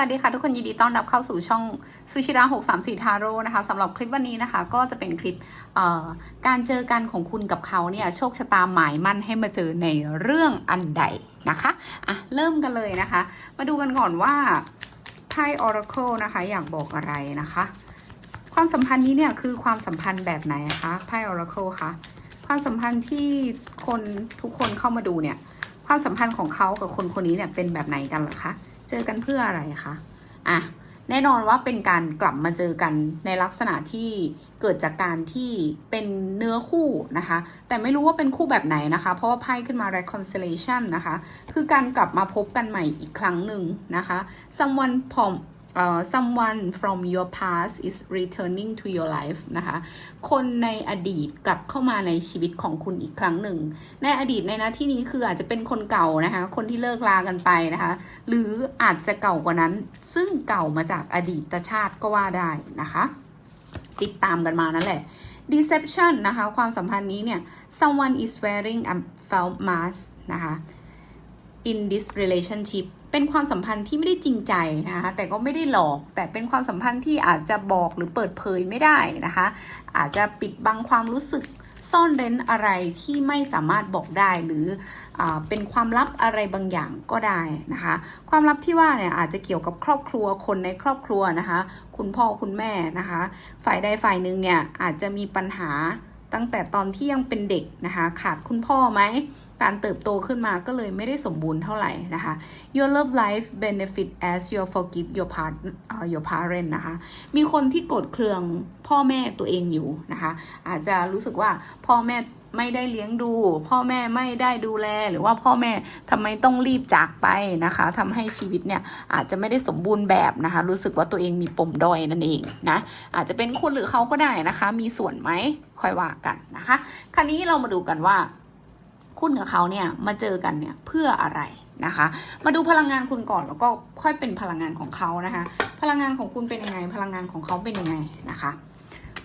วัสดีค่ะทุกคนยินดีต้อนรับเข้าสู่ช่องซูชิระ634 ทาโร่นะคะสำหรับคลิปวันนี้นะคะ ก็จะเป็นคลิปการเจอกันของคุณกับเขาเนี่ยโชคชะตาหมายมั่นให้มาเจอในเรื่องอันใดนะคะอะเริ่มกันเลยนะคะ มาดูกันก่อนว่าไพ่ Oracle นะคะอยากบอกอะไรนะคะ ความสัมพันธ์นี้เนี่ยคือความสัมพันธ์แบบไหนคะไพ่ Oracle คะความสัมพันธ์ที่คนทุกคนเข้ามาดูเนี่ยความสัมพันธ์ของเขากับคนคนนี้เนี่ยเป็นแบบไหนกันหรอคะ เจอกันเพื่ออะไรคะอะแน่นอนว่าเป็นการกลับมาเจอกันในลักษณะที่เกิดจากการที่เป็นเนื้อคู่นะคะ แต่ไม่รู้ว่าเป็นคู่แบบไหนนะคะ เพราะว่าไพ่ขึ้นมา reconciliation นะคะ คือการกลับมาพบกันใหม่อีกครั้งหนึ่งนะคะ someone from เอ่อ someone from your past is returning to your life นะคะ คนในอดีตกลับเข้ามาในชีวิตของคุณอีกครั้งหนึ่ง ในอดีตในหน้าที่นี้คืออาจจะเป็นคนเก่านะคะ คนที่เลิกลากันไปนะคะ หรืออาจจะเก่ากว่านั้น ซึ่งเก่ามาจากอดีตชาติก็ว่าได้นะคะ ติดตามกันมานั่นแหละ deception นะคะ ความสัมพันธ์นี้เนี่ย someone is wearing a false mask นะคะ in this relationship เป็นความสัมพันธ์ที่ไม่ได้จริงใจนะคะแต่ก็ไม่ได้หลอก แต่เป็นความสัมพันธ์ที่อาจจะบอกหรือเปิดเผยไม่ได้นะคะ อาจจะปิดบังความรู้สึกซ่อนเร้นอะไรที่ไม่สามารถบอกได้หรืออเป็นความลับอะไรบางอย่างก็ได้นะคะ ความลับที่ว่าเนี่ยอาจจะเกี่ยวกับครอบครัวคนในครอบครัวนะคะ คุณพ่อคุณแม่นะคะ ฝ่ายใดฝ่ายหนึ่งเนี่ยอาจจะมีปัญหา ตั้งแต่ตอนที่ยังเป็นเด็กนะคะ ขาดคุณพ่อไหม การเติบโตขึ้นมาก็เลยไม่ได้สมบูรณ์เท่าไหร่นะคะ your love life benefit as you forgive your part uh, your parent นะคะ มีคนที่กดเครืองพ่อแม่ตัวเองอยู่นะคะ อาจจะรู้สึกว่าพ่อแม่ ไม่ได้เลี้ยงดู พ่อแม่ไม่ได้ดูแลหรือว่าพ่อแม่ทำไมต้องรีบจากไปนะคะทำให้ชีวิตเนี่ยอาจจะไม่ได้สมบูรณ์แบบนะคะ รู้สึกว่าตัวเองมีปมด้อยนั่นเองนะอาจจะเป็นคุณหรือเขาก็ได้นะคะ มีส่วนไหมค่อยว่ากันนะคะ คราวนี้เรามาดูกันว่า คุณกับเขาเนี่ยมาเจอกันเนี่ยเพื่ออะไรนะคะ มาดูพลังงานคุณก่อนแล้วก็ค่อยเป็นพลังงานของเขานะคะ พลังงานของคุณเป็นยังไง พลังงานของเขาเป็นยังไงนะคะ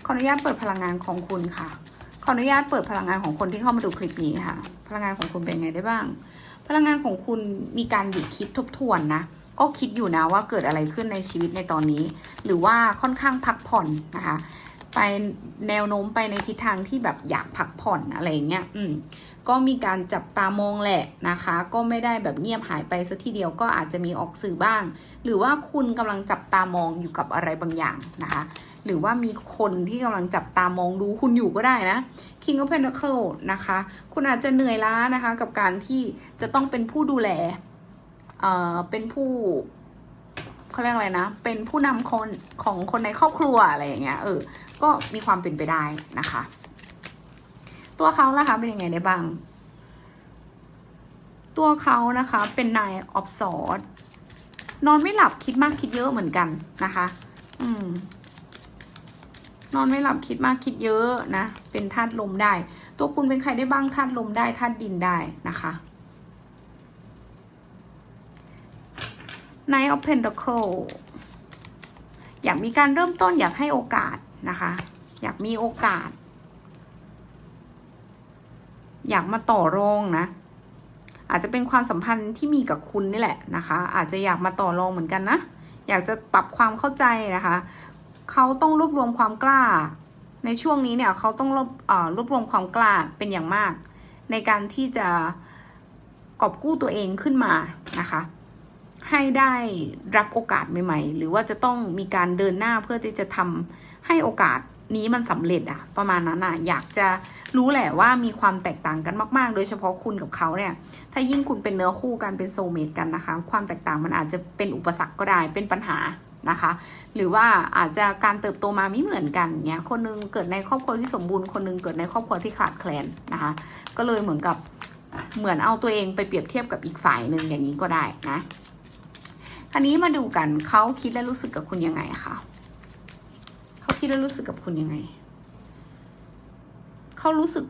ขออนุญาตเปิดพลังงานของคุณค่ะ ขออนุญาตเปิดพลังงานของคนที่เข้ามาดูคลิปนี้ค่ะ พลังงานของคุณเป็นไงได้บ้าง พลังงานของคุณมีการหยุดคิดทบทวนนะ ก็คิดอยู่นะว่าเกิดอะไรขึ้นในชีวิตในตอนนี้ หรือว่าค่อนข้างพักผ่อนนะคะ ไปแนวโน้มไปในทิศทางที่แบบอยากพักผ่อนอะไรเงี้ย อืม ก็มีการจับตามองแหละนะคะ ก็ไม่ได้แบบเงียบหายไปซะทีเดียวก็อาจจะมีออกสื่อบ้าง หรือว่าคุณกำลังจับตามองอยู่กับอะไรบางอย่างนะคะ หรือว่ามีคนที่กำลังจับตามองดูคุณอยู่ก็ได้นะ King of Pentacle นะคะ คุณอาจจะเหนื่อยล้านะคะ กับการที่จะต้องเป็นผู้ดูแลเอ่อเป็นผู้เขาเรียกอะไรนะ เป็นผู้นำคนของคนในครอบครัวอะไรอย่างเงี้ยเออ ก็มีความเป็นไปได้นะคะ ตัวเขาล่ะคะเป็นยังไงได้บ้าง ตัวเขานะคะเป็นนายออฟสอดนอนไม่หลับคิดมากคิดเยอะเหมือนกันนะคะ อืม นอนไม่หลับคิดมากคิดเยอะนะ เป็นธาตุลมได้ ตัวคุณเป็นใครได้บ้างธาตุลมได้ธาตุดินได้นะคะ Knight of Pentacle อยากมีการเริ่มต้นอยากให้โอกาสนะคะ อยากมีโอกาส อยากมาต่อรองนะ อาจจะเป็นความสัมพันธ์ที่มีกับคุณนี่แหละนะคะ อาจจะอยากมาต่อรองเหมือนกันนะ อยากจะปรับความเข้าใจนะคะ เขาต้องรวบรวมความกล้า ในช่วงนี้เนี่ยเขาต้องรวบรวบรวมความกล้าเป็นอย่างมาก ในการที่จะกอบกู้ตัวเองขึ้นมานะคะให้ได้รับโอกาสใหม่ ๆ หรือว่าจะต้องมีการเดินหน้าเพื่อที่จะทำให้โอกาสนี้มันสำเร็จอะประมาณนั้นอะอยากจะรู้แหละว่ามีความแตกต่างกันมาก ๆ โดยเฉพาะคุณกับเขาเนี่ย ถ้ายิ่งคุณเป็นเนื้อคู่กันเป็นโซเมตกันนะคะ ความแตกต่างมันอาจจะเป็นอุปสรรคก็ได้เป็นปัญหา นะคะ หรือว่าอาจจะการเติบโตมาไม่เหมือนกันเนี่ยคนหนึงเกิดในครอบครัวที่สมบูรณ์คนหนึงเกิดในครอบครัวที่ขาดแคลนนะคะ ก็เลยเหมือนกับเหมือนเอาตัวเองไปเปรียบเทียบกับอีกฝ่ายหนึ่งอย่างนี้ก็ได้นะคราวนี้มาดูกันเขาคิดและรู้สึกกับคุณยังไงคะเขาคิดและรู้สึกกับคุณยังไงเขารู้สึก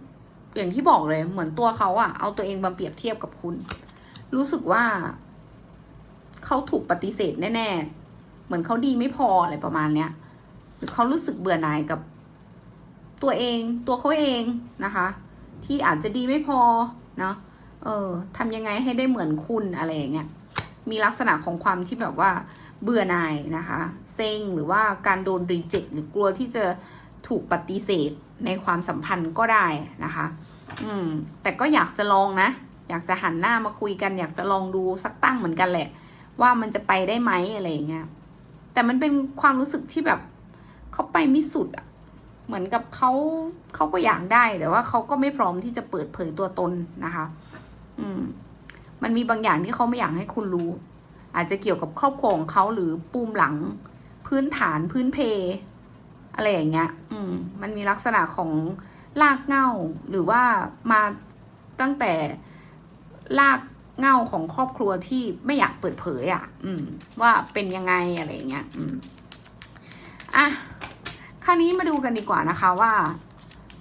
อย่างที่บอกเลยเหมือนตัวเขาอะเอาตัวเองมาเปรียบเทียบกับคุณ รู้สึกว่าเขาถูกปฏิเสธแน่ เหมือนเขาดีไม่พออะไรประมาณเนี้ยหรือเขารู้สึกเบื่อหน่ายกับตัวเองตัวเขาเองนะคะ ที่อาจจะดีไม่พอเนาะเออทำยังไงให้ได้เหมือนคุณอะไรอย่างเงี้ยมีลักษณะของความที่แบบว่าเบื่อหน่ายนะคะ เซ็งหรือว่าการโดนรีเจ็คหรือกลัวที่จะถูกปฏิเสธในความสัมพันธ์ก็ได้นะคะ อืม แต่ก็อยากจะลองนะ อยากจะหันหน้ามาคุยกัน อยากจะลองดูสักตั้งเหมือนกันแหละ ว่ามันจะไปได้ไหมอะไรอย่างเงี้ย แต่มันเป็นความรู้สึกที่แบบเขาไปไม่สุดอะเหมือนกับเขาเขาก็อยากได้แต่ว่าเขาก็ไม่พร้อมที่จะเปิดเผยตัวตนนะคะ อืม มันมีบางอย่างที่เขาไม่อยากให้คุณรู้ อาจจะเกี่ยวกับครอบครัวของเขาหรือปูมหลัง พื้นฐานพื้นเพ อะไรอย่างเงี้ย อืม มันมีลักษณะของลากเง้าหรือว่ามาตั้งแต่ลาก เงาของครอบครัวที่ไม่อยากเปิดเผยอะ่ะ อืม ว่าเป็นยังไงอะไรเงี้ย อืม อะ คราวนี้มาดูกันดีกว่านะคะว่า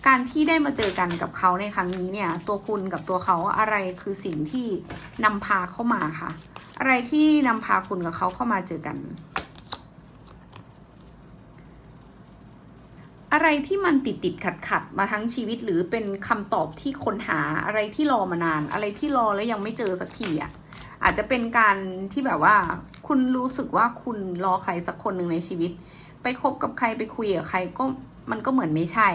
การที่ได้มาเจอกันกับเขาในครั้งนี้เนี่ย ตัวคุณกับตัวเขาอะไรคือสิ่งที่นำพาเข้ามาค่ะ อะไรที่นำพาคุณกับเขาเข้ามาเจอกัน อะไรที่มันติดติดขัดขัดมาทั้งชีวิตหรือเป็นคำตอบที่คนหาอะไรที่รอมานาน อะไรที่รอแล้วยังไม่เจอสักทีอะอาจจะเป็นการที่แบบว่า คุณรู้สึกว่าคุณรอใครสักคนหนึ่งในชีวิต ไปคบกับใครไปคุยกับใครก็มันก็เหมือนไม่ใช่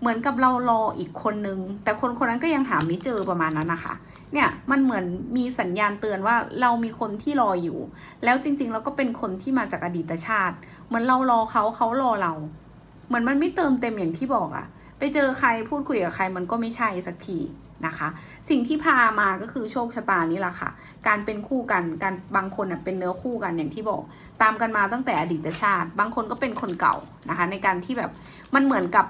เหมือนกับเรารออีกคนนึง แต่คนคนนั้นก็ยังหาไม่เจอประมาณนั้นนะคะ เนี่ยมันเหมือนมีสัญญาณเตือนว่าเรามีคนที่รออยู่ แล้วจริงๆเราก็เป็นคนที่มาจากอดีตชาติ เหมือนเรารอเขาเขารอเรา เหมือนมันไม่เติมเต็มอย่างที่บอกอะไปเจอใครพูดคุยกับใครมันก็ไม่ใช่สักทีนะคะ สิ่งที่พามาก็คือโชคชะตานี่แหละค่ะ การเป็นคู่กันการบางคนอะเป็นเนื้อคู่กันอย่างที่บอก ตามกันมาตั้งแต่อดีตชาติ บางคนก็เป็นคนเก่านะคะ ในการที่แบบมันเหมือนกับ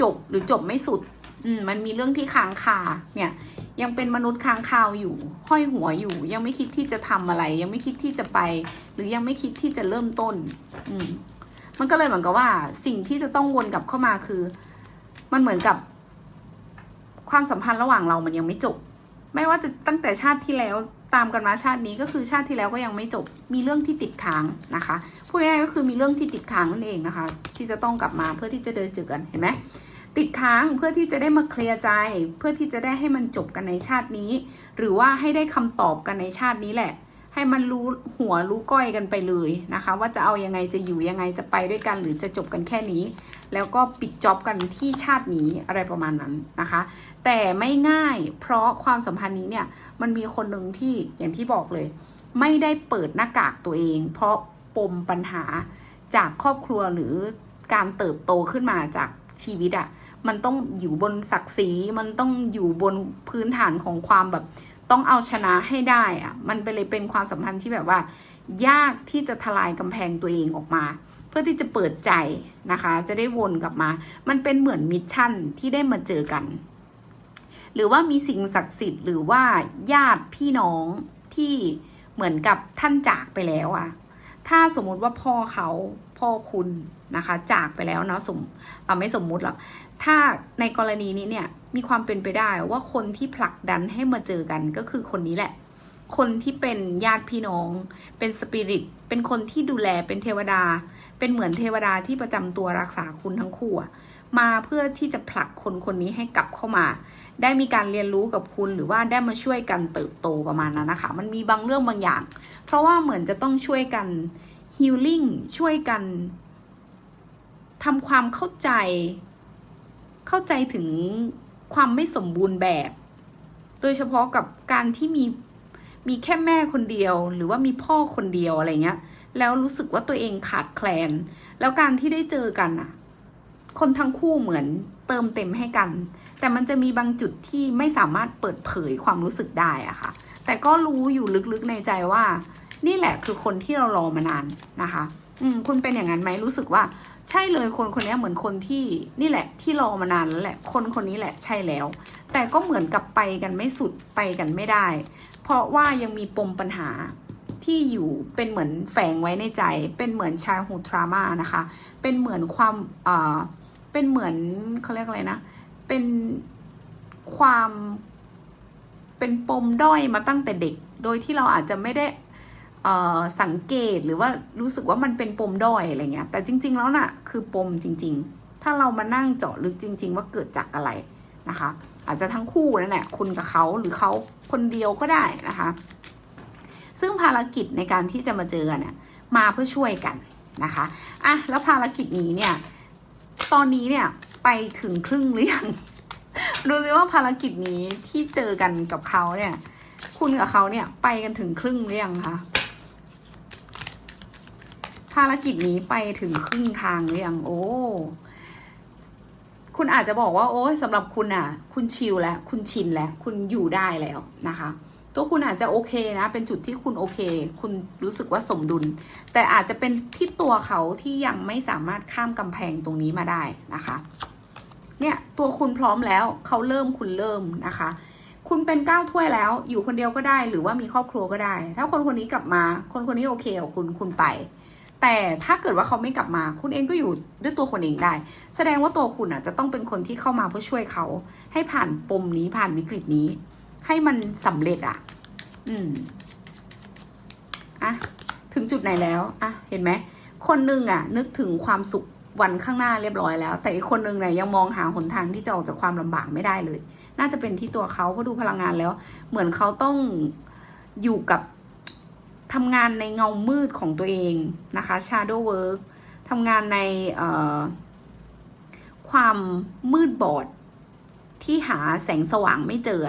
จบหรือจบไม่สุดอืมมันมีเรื่องที่ค้างคาเนี่ยยังเป็นมนุษย์ค้างคาวอยู่ห้อยหัวอยู่ ยังไม่คิดที่จะทำอะไร ยังไม่คิดที่จะไป หรือยังไม่คิดที่จะเริ่มต้น อืม มันก็เลยเหมือนกับว่าสิ่งที่จะต้องวนกลับเข้ามาคือ มันเหมือนกับ ความสัมพันธ์ระหว่างเรามันยังไม่จบ ไม่ว่าจะตั้งแต่ชาติที่แล้วตามกันมาชาตินี้ก็คือชาติที่แล้วก็ยังไม่จบ มีเรื่องที่ติดค้างนะคะพูดง่ายๆก็คือมีเรื่องที่ติดค้างนั่นเองนะคะ ที่จะต้องกลับมาเพื่อที่จะเดินเจอกันเห็นไหมติดค้างเพื่อที่จะได้มาเคลียร์ใจ เพื่อที่จะได้ให้มันจบกันในชาตินี้ หรือว่าให้ได้คำตอบกันในชาตินี้แหละ ให้มันรู้หัวรู้ก้อยกันไปเลยนะคะ ว่าจะเอายังไงจะอยู่ยังไงจะไปด้วยกันหรือจะจบกันแค่นี้ แล้วก็ปิดจ็อบกันที่ชาตินี้อะไรประมาณนั้นนะคะ แต่ไม่ง่ายเพราะความสัมพันธ์นี้เนี่ยมันมีคนหนึ่งที่อย่างที่บอกเลย ไม่ได้เปิดหน้ากากตัวเอง เพราะปมปัญหาจากครอบครัวหรือการเติบโตขึ้นมาจากชีวิตอะ่ะมันต้องอยู่บนศักดิ์ศรีมันต้องอยู่บนพื้นฐานของความแบบ ต้องเอาชนะให้ได้อะมันไปเลยเป็นความสัมพันธ์ที่แบบว่า ยากที่จะทลายกำแพงตัวเองออกมา เพื่อที่จะเปิดใจนะคะ จะได้วนกลับมา มันเป็นเหมือนมิชชั่นที่ได้มาเจอกัน หรือว่ามีสิ่งศักดิ์สิทธิ์หรือว่าญาติพี่น้องที่เหมือนกับท่านจากไปแล้วอะถ้าสมมุติว่าพ่อเขาพ่อคุณนะคะ จากไปแล้วเนาะสมเอาไม่สมมุติหรอกถ้าในกรณีนี้เนี่ย มีความเป็นไปได้ว่าคนที่ผลักดันให้มาเจอกันก็คือคนนี้แหละ คนที่เป็นญาติพี่น้อง เป็นสปิริต เป็นคนที่ดูแลเป็นเทวดา เป็นเหมือนเทวดาที่ประจำตัวรักษาคุณทั้งคู่มาเพื่อที่จะผลักคนคนนี้ให้กลับเข้ามา ได้มีการเรียนรู้กับคุณหรือว่าได้มาช่วยกันเติบโตประมาณนั้นนะคะ มันมีบางเรื่องบางอย่าง เพราะว่าเหมือนจะต้องช่วยกันฮีลลิ่งช่วยกันทำความเข้าใจ เข้าใจถึง ความไม่สมบูรณ์แบบ โดยเฉพาะกับการที่มีมีแค่แม่คนเดียว หรือว่ามีพ่อคนเดียวอะไรเงี้ย แล้วรู้สึกว่าตัวเองขาดแคลน แล้วการที่ได้เจอกันอะคนทั้งคู่เหมือนเติมเต็มให้กัน แต่มันจะมีบางจุดที่ไม่สามารถเปิดเผยความรู้สึกได้อะค่ะ แต่ก็รู้อยู่ลึกๆในใจว่า นี่แหละคือคนที่เรารอมานานนะคะ อืมคุณเป็นอย่างนั้นไหมรู้สึกว่า ใช่เลยคนคนนี้เหมือนคนที่นี่แหละ ที่รอมานานแล้วแหละ คนคนนี้แหละใช่แล้ว แต่ก็เหมือนกับไปกันไม่สุดไปกันไม่ได้ เพราะว่ายังมีปมปัญหาที่อยู่เป็นเหมือนแฝงไว้ในใจ เป็นเหมือนชาฮูทรามานะคะ เป็นเหมือนความเอ่าเป็นเหมือนเขาเรียกอะไรนะ เป็นความเป็นปมด้อยมาตั้งแต่เด็ก โดยที่เราอาจจะไม่ได้ สังเกตหรือว่ารู้สึกว่ามันเป็นปมด้อยอะไรเงี้ยแต่จริง ๆ แล้วน่ะคือปมจริง ๆ ถ้าเรามานั่งเจาะลึกจริง ๆ ว่าเกิดจากอะไรนะคะ อาจจะทั้งคู่นั่นแหละคุณกับเขาหรือเขาคนเดียวก็ได้นะคะ ซึ่งภารกิจในการที่จะมาเจอกันเนี่ยมาเพื่อช่วยกันนะคะอะแล้วภารกิจนี้เนี่ย ตอนนี้เนี่ยไปถึงครึ่งหรือยังดูสิว่าภารกิจนี้ที่เจอกันกับเขาเนี่ย คุณกับเขาเนี่ยไปกันถึงครึ่งหรือยังคะ ภารกิจนี้ไปถึงครึ่งทางหรือยังโอ้คุณอาจจะบอกว่า โอ้ยสำหรับคุณอะ คุณชิลแล้ว คุณชินแล้ว คุณอยู่ได้แล้วนะคะ ตัวคุณอาจจะโอเคนะ เป็นจุดที่คุณโอเค คุณรู้สึกว่าสมดุล แต่อาจจะเป็นที่ตัวเขาที่ยังไม่สามารถข้ามกำแพงตรงนี้มาได้นะคะ เนี่ยตัวคุณพร้อมแล้วเขาเริ่มคุณเริ่มนะคะ คุณเป็นก้าวถ้วยแล้ว อยู่คนเดียวก็ได้ หรือว่ามีครอบครัวก็ได้ ถ้าคนคนนี้กลับมา คนคนนี้โอเคกับคุณคุณไป แต่ถ้าเกิดว่าเขาไม่กลับมา คุณเองก็อยู่ด้วยตัวคนเองได้ แสดงว่าตัวคุณอะจะต้องเป็นคนที่เข้ามาเพื่อช่วยเขา ให้ผ่านปมนี้ผ่านวิกฤตนี้ ให้มันสำเร็จอะ อืมอะถึงจุดไหนแล้วอะเห็นไหมคนหนึ่งอะ นึกถึงความสุขวันข้างหน้าเรียบร้อยแล้ว แต่อีกคนหนึ่งเนี่ยยังมองหาหนทางที่จะออกจากความลำบากไม่ได้เลย น่าจะเป็นที่ตัวเขาเพราะดูพลังงานแล้ว เหมือนเขาต้องอยู่กับ ทำงานในเงามืดของตัวเองนะคะ shadow work ทำงานในความมืดบอดที่หาแสงสว่างไม่เจอ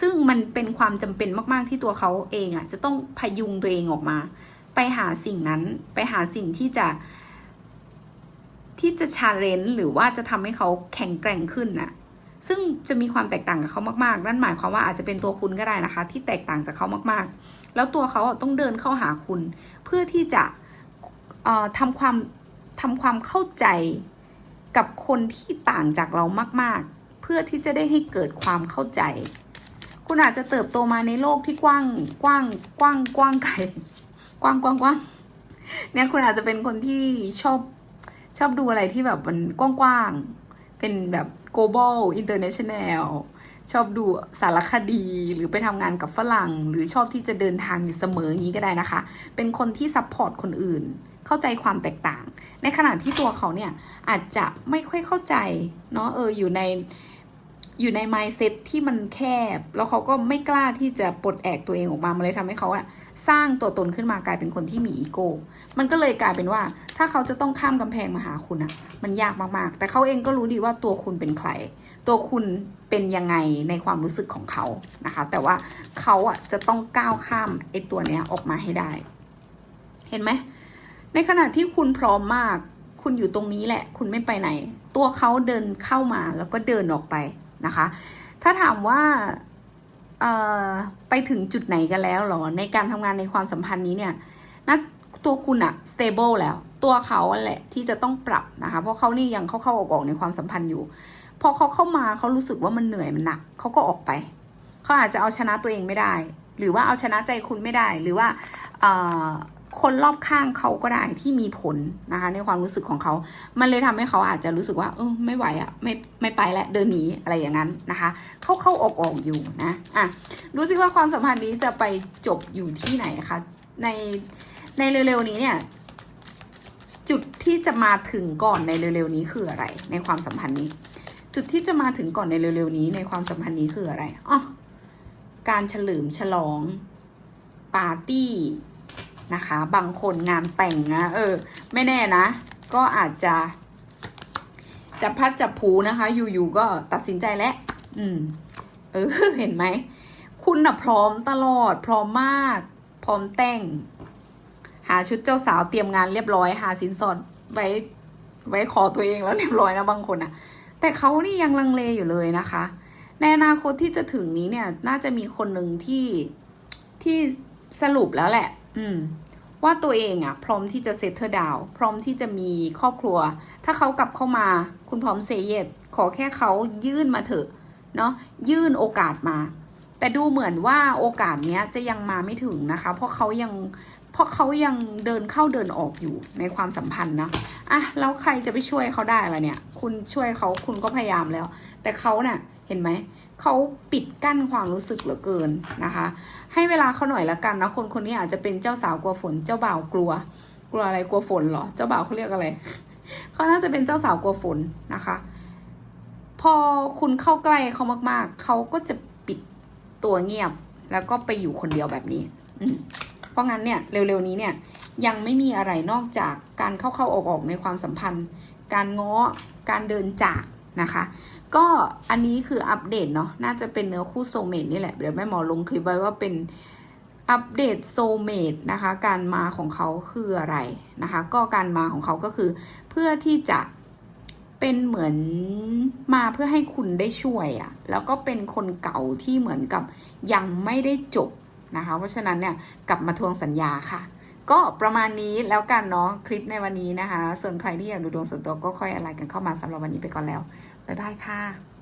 ซึ่งมันเป็นความจำเป็นมาก ๆ ที่ตัวเขาเองอะจะต้องพยุงตัวเองออกมา ไปหาสิ่งนั้น ไปหาสิ่งที่จะที่จะชาเลนจ์หรือว่าจะทำให้เขาแข็งแกร่งขึ้นน่ะซึ่งจะมีความแตกต่างกับเขามากๆ นั่นหมายความว่าอาจจะเป็นตัวคุณก็ได้นะคะ ที่แตกต่างจากเขามากๆ แล้วตัวเขาต้องเดินเข้าหาคุณ เพื่อที่จะทำความทำความเข้าใจกับคนที่ต่างจากเรามาก ๆ เพื่อที่จะได้ให้เกิดความเข้าใจ คุณอาจจะเติบโตมาในโลกที่กว้างกว้างกว้างกว้างไกลกว้างกว้างกว้างเนี่ยคุณอาจจะเป็นคนที่ชอบชอบดูอะไรที่แบบมันกว้างๆเป็นแบบ global international ชอบดูสารคดีหรือไปทำงานกับฝรั่ง หรือชอบที่จะเดินทางอยู่เสมออย่างนี้ก็ได้นะคะ เป็นคนที่ซัพพอร์ตคนอื่น เข้าใจความแตกต่าง ในขณะที่ตัวเขาเนี่ยอาจจะไม่ค่อยเข้าใจเนาะเอออยู่ใน อยู่ใน mindset ที่มันแคบ แล้วเขาก็ไม่กล้าที่จะปลดแอกตัวเองออกมา มันเลยทำให้เขาอะสร้างตัวตนขึ้นมากลายเป็นคนที่มีอีโก้ มันก็เลยกลายเป็นว่า ถ้าเขาจะต้องข้ามกำแพงมาหาคุณอะมันยากมากๆ แต่เขาเองก็รู้ดีว่าตัวคุณเป็นใคร ตัวคุณเป็นยังไงในความรู้สึกของเขานะคะ แต่ว่าเขาอะจะต้องก้าวข้ามไอ้ตัวเนี้ยออกมาให้ได้ เห็นไหม ในขณะที่คุณพร้อมมาก คุณอยู่ตรงนี้แหละ คุณไม่ไปไหน ตัวเขาเดินเข้ามาแล้วก็เดินออกไป นะคะ ถ้าถามว่าไปถึงจุดไหนกันแล้วเหรอ ในการทำงานในความสัมพันธ์นี้เนี่ยนะตัวคุณอะ stable แล้ว ตัวเขาอะแหละที่จะต้องปรับนะคะ เพราะเขานี่ยังเข้าๆออกๆในความสัมพันธ์อยู่ พอเขาเข้ามาเขารู้สึกว่ามันเหนื่อยมันหนักเขาก็ออกไป เขาอาจจะเอาชนะตัวเองไม่ได้ หรือว่าเอาชนะใจคุณไม่ได้ หรือว่าคนรอบข้างเขาก็ได้ที่มีผลนะคะในความรู้สึกของเขา มันเลยทำให้เขาอาจจะรู้สึกว่า เออไม่ไหวอะ่ะไม่ไม่ไปแล้วเดินหนีอะไรอย่างนั้นนะคะเข้าเข้าออกออกอยู่นะอะดูสิว่าความสัมพันธ์นี้จะไปจบอยู่ที่ไหนคะในในเร็วๆนี้เนี่ยจุดที่จะมาถึงก่อนในเร็วๆนี้คืออะไร ในความสัมพันธ์นี้ จุดที่จะมาถึงก่อนในเร็วๆนี้ในความสัมพันธ์นี้คืออะไรอ๋อ การเฉลิมฉลอง ปาร์ตี้นะคะ บางคนงานแต่งนะ เออ ไม่แน่นะ ก็อาจจะจับพัดจับผูนะคะ อยู่ๆก็ตัดสินใจแล้ว อืม เออ เห็นไหม คุณน่ะพร้อมตลอด พร้อมมาก พร้อมแต่ง หาชุดเจ้าสาวเตรียมงานเรียบร้อย หาสินสอดไว้ ไว้ขอตัวเองแล้วเรียบร้อยนะบางคนอะ แต่เขานี่ยังลังเลอยู่เลยนะคะ ในอนาคตที่จะถึงนี้เนี่ย น่าจะมีคนหนึ่งที่ที่สรุปแล้วแหละ อืม ว่าตัวเองอะพร้อมที่จะเซตเธอดาวพร้อมที่จะมีครอบครัว ถ้าเขากลับเข้ามา คุณพร้อมเซเยตขอแค่เขายื่นมาเถอะเนาะยื่นโอกาสมา แต่ดูเหมือนว่าโอกาสเนี้ยจะยังมาไม่ถึงนะคะ เพราะเขายัง เพราะเขายังเดินเข้าเดินออกอยู่ในความสัมพันธ์นะอะแล้วใครจะไปช่วยเขาได้ล่ะเนี่ย คุณช่วยเขาคุณก็พยายามแล้ว แต่เขาเนะ่ะเห็นไหมเขาปิดกั้นความรู้สึกเหลือเกินนะคะ ให้เวลาเขาหน่อยละกันนะคนคนนี้อาจจะเป็นเจ้าสาวกลัวฝนเจ้าบ่าวกลัว กลัวอะไรกลัวฝนเหรอเจ้าบ่าวเขาเรียกอะไรเขาน่าจะเป็นเจ้าสาวกลัวฝนนะคะ พอคุณเข้าใกล้เขามาก ๆเขาก็จะปิดตัวเงียบ แล้วก็ไปอยู่คนเดียวแบบนี้ อื เพราะงั้นเนี่ยเร็วๆนี้เนี่ยยังไม่มีอะไรนอกจากการเข้าๆออกๆในความสัมพันธ์ การง้อการเดินจากนะคะก็อันนี้คืออัปเดตเนาะน่าจะเป็นเนื้อคู่โซเมตนี่แหละเดี๋ยวแม่หมอลงคลิปไว้ว่าเป็นอัปเดตโซเมตนะคะการมาของเขาคืออะไรนะคะก็การมาของเขาก็คือเพื่อที่จะเป็นเหมือนมาเพื่อให้คุณได้ช่วยอะแล้วก็เป็นคนเก่าที่เหมือนกับยังไม่ได้จบ นะคะ เพราะฉะนั้นเนี่ยกลับมาทวงสัญญาค่ะ ก็ประมาณนี้แล้วกันเนาะคลิปในวันนี้นะคะ ส่วนใครที่อยากดูดวงส่วนตัวก็ค่อยอะไรกันเข้ามาสำหรับวันนี้ไปก่อนแล้ว บ๊ายบายค่ะ